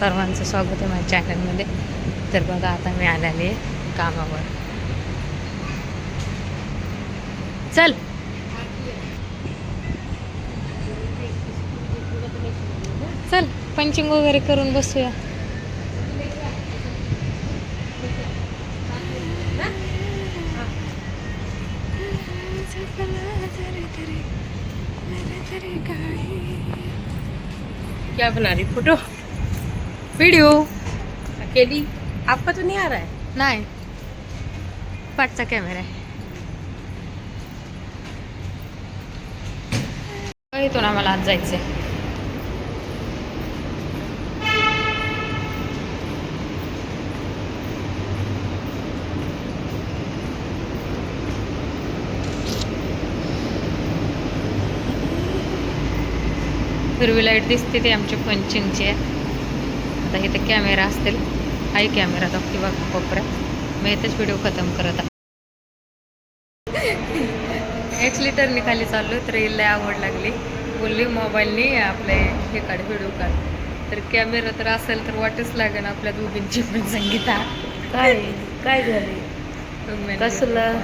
सर्वांचं स्वागत आहे माझ्या चॅनलमध्ये. तर बघा आता मी आलेली आहे कामावर. चल. चल पंचिंग वगैरे करून बसूया. क्या बना रही हो, फोटो? व्हिडिओ अकेली? आपका तो नहीं आ रहा है? नाही पाठचा कॅमेरा आहे इथून आम्हाला आज जायचंय. हिरवी लाइट दिसते ते आमच्या पंचिंगची आहे आता इथे कॅमेरा असतील. आहे कॅमेरा दाखवते बघा कोपऱ्यात. मी इथेच व्हिडिओ खतम करत आहे. एक लिटरनी खाली चाललो तर लय आवड लागली. बोलली मोबाईलनी आपले हे काढ व्हिडिओ काढ. तर कॅमेरा तर असेल तर वाटच लागेल आपल्या दोघींची पण संगीता. काय काय झाले? मग मी कसलं?